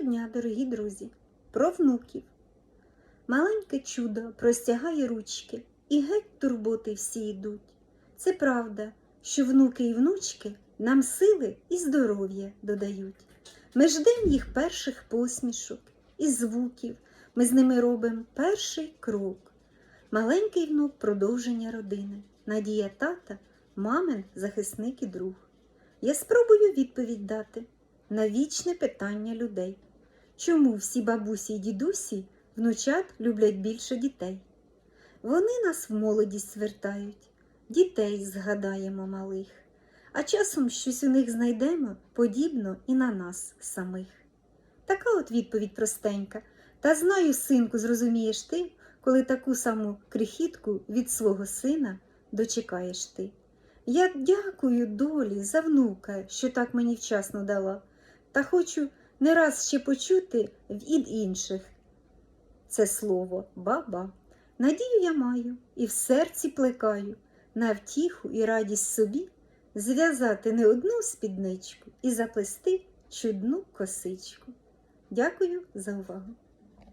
дня, дорогі друзі, про внуків. Маленьке чудо простягає ручки, і геть турботи всі йдуть. Це правда, що внуки і внучки нам сили і здоров'я додають. Ми ждем їх перших посмішок і звуків, ми з ними робимо перший крок. Маленький внук продовження родини, надія тата, мамин захисник і друг. Я спробую відповідь дати на вічне питання людей. Чому всі бабусі й дідусі внучат люблять більше дітей? Вони нас в молодість звертають, дітей згадаємо малих, а часом щось у них знайдемо подібно і на нас самих. Така от відповідь простенька. Та знаю, синку, зрозумієш ти, коли таку саму крихітку від свого сина дочекаєш ти. Я дякую долі за внука, що так мені вчасно дала, та хочу не раз ще почути від інших це слово баба. Надію я маю і в серці плекаю, на втіху і радість собі зв'язати не одну спідничку і заплести чудну косичку. Дякую за увагу!